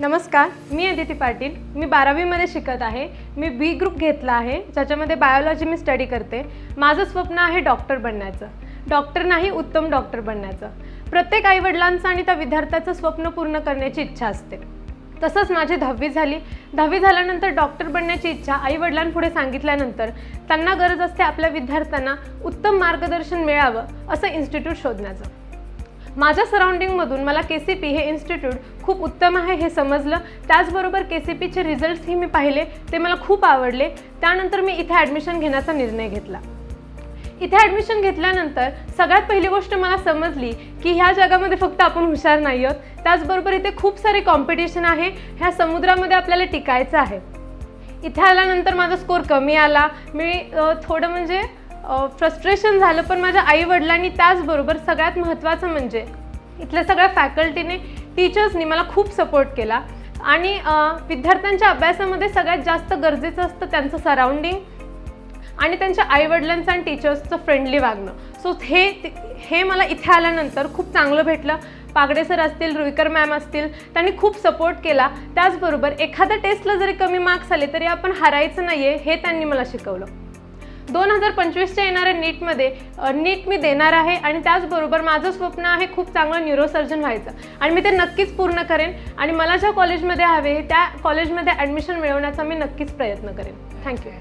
नमस्कार मी अदिती पाटील. मी बारावीमध्ये शिकत आहे. मी बी ग्रुप घेतला आहे ज्याच्यामध्ये बायोलॉजी मी स्टडी करते. माझं स्वप्न आहे डॉक्टर बनण्याचं. डॉक्टर नाही उत्तम डॉक्टर बनण्याचं. प्रत्येक आईवडिलांचं आणि त्या विद्यार्थ्याचं स्वप्न पूर्ण करण्याची इच्छा असते. तसंच माझी दहावी झाली. दहावी झाल्यानंतर डॉक्टर बनण्याची इच्छा आईवडिलांपुढे सांगितल्यानंतर त्यांना गरज असते आपल्या विद्यार्थ्यांना उत्तम मार्गदर्शन मिळावं असं इन्स्टिट्यूट शोधण्याचं. माझ्या सराउंडिंगमधून मला के सी पी हे इन्स्टिट्यूट खूप उत्तम आहे हे समजलं. त्याचबरोबर के सी पीचे रिझल्ट्सही मी पाहिले ते मला खूप आवडले. त्यानंतर मी इथे ॲडमिशन घेण्याचा निर्णय घेतला. इथे ॲडमिशन घेतल्यानंतर सगळ्यात पहिली गोष्ट मला समजली की ह्या जगामध्ये फक्त आपण हुशार नाही आहोत. त्याचबरोबर इथे खूप सारे कॉम्पिटिशन आहे. ह्या समुद्रामध्ये आपल्याला टिकायचं आहे. इथे आल्यानंतर माझा स्कोर कमी आला. मी थोडं म्हणजे फ्रस्ट्रेशन झालं पण माझ्या आईवडिलांनी त्याचबरोबर सगळ्यात महत्त्वाचं म्हणजे इथल्या सगळ्या फॅकल्टीने टीचर्सनी मला खूप सपोर्ट केला. आणि विद्यार्थ्यांच्या अभ्यासामध्ये सगळ्यात जास्त गरजेचं असतं त्यांचं सराउंडिंग आणि त्यांच्या आईवडिलांचं आणि टीचर्सचं फ्रेंडली वागणं. सो हे हे मला इथे आल्यानंतर खूप चांगलं भेटलं. पागडे सर असतील रुईकर मॅम असतील त्यांनी खूप सपोर्ट केला. त्याचबरोबर एखाद्या टेस्टला जरी कमी मार्क्स आले तरी आपण हरायचं नाही आहे हे त्यांनी मला शिकवलं. दोन हजार पंचवीसच्या येणाऱ्या नीटमध्ये नीट मी देणार आहे आणि त्याचबरोबर माझं स्वप्न आहे खूप चांगलं न्यूरोसर्जन व्हायचं. आणि मी ते नक्कीच पूर्ण करेन आणि मला ज्या कॉलेजमध्ये हवे त्या कॉलेजमध्ये ॲडमिशन मिळवण्याचा मी नक्कीच प्रयत्न करेन. थँक्यू.